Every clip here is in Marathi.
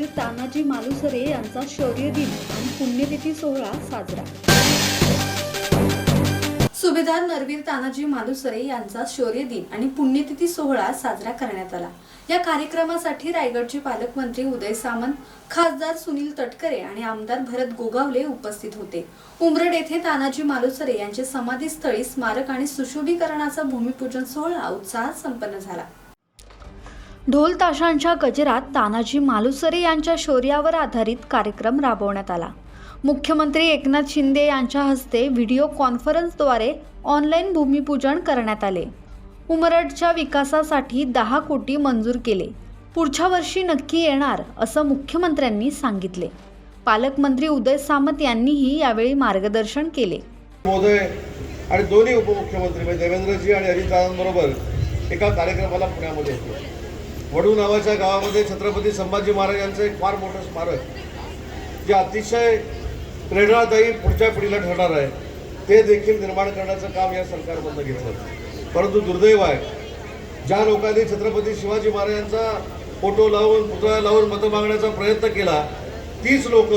मालुसरे यांचा शौर्य दिन आणि पुण्यतिथी सोहळा साजरा. सुभेदार नरवीर तानाजी मालुसरे यांचा शौर्य दिन आणि पुण्यतिथी सोहळा साजरा करण्यात आला. या कार्यक्रमासाठी रायगडचे पालकमंत्री उदय सामंत खासदार सुनील तटकरे आणि आमदार भरत गोगावले उपस्थित होते. उमरड येथे तानाजी मालुसरे यांचे समाधीस्थळी स्मारक आणि सुशोभीकरणाचा भूमिपूजन सोहळा उत्साहात संपन्न झाला. ढोल ताशांच्या गजरात तानाजी मालुसरे यांच्या शौर्यावर आधारित कार्यक्रम राबवण्यात आला. मुख्यमंत्री एकनाथ शिंदे यांच्या हस्ते व्हिडिओ कॉन्फरन्सद्वारे ऑनलाईन भूमिपूजन करण्यात आले. उमरडच्या विकासासाठी दहा कोटी मंजूर केले. पुढच्या वर्षी नक्की येणार असं मुख्यमंत्र्यांनी सांगितले. पालकमंत्री उदय सामंत यांनीही यावेळी मार्गदर्शन केले. महोदय आणि दोन्ही उपमुख्यमंत्री म्हणजे देवेंद्रजी आणि अजितदादांबरोबर एका कार्यक्रमाला पुण्यामध्ये वडू नावाच्या गावामध्ये छत्रपती संभाजी महाराज यांचं एक फार मोठं स्मारक जे अतिशय प्रेरणादायी पुढच्या पिढीला ठरणार आहे ते देखील निर्माण करण्याचं काम या सरकारमधनं घेतलं. परंतु दुर्दैव आहे ज्या लोकांनी छत्रपती शिवाजी महाराजांचा फोटो लावून पुतळा लावून मतं मागण्याचा प्रयत्न केला तीच लोक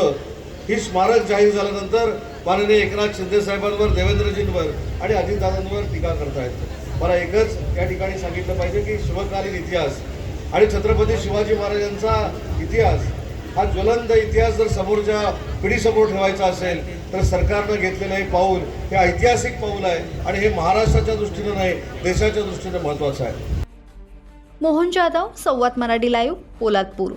ही स्मारक जाहीर झाल्यानंतर माननीय एकनाथ शिंदेसाहेबांवर देवेंद्रजींवर आणि अजितदादांवर टीका करतायत. मला एकच या ठिकाणी सांगितलं पाहिजे की शिवकालीन इतिहास आणि छत्रपती शिवाजी महाराजांचा इतिहास हा ज्वलंत इतिहास जर समोरच्या पिढीसमोर ठेवायचा असेल तर सरकारनं घेतलेलं हे पाऊल हे ऐतिहासिक पाऊल आहे आणि हे महाराष्ट्राच्या दृष्टीनं नाही देशाच्या दृष्टीनं महत्त्वाचं आहे. मोहन जाधव संवाद मराठी लाईव्ह पोलादपूर.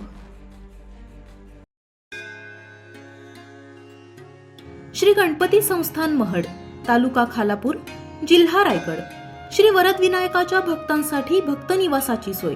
श्री गणपती संस्थान महड तालुका खालापूर जिल्हा रायगड. श्री वरद विनायकाच्या भक्तांसाठी भक्त निवासाची सोय.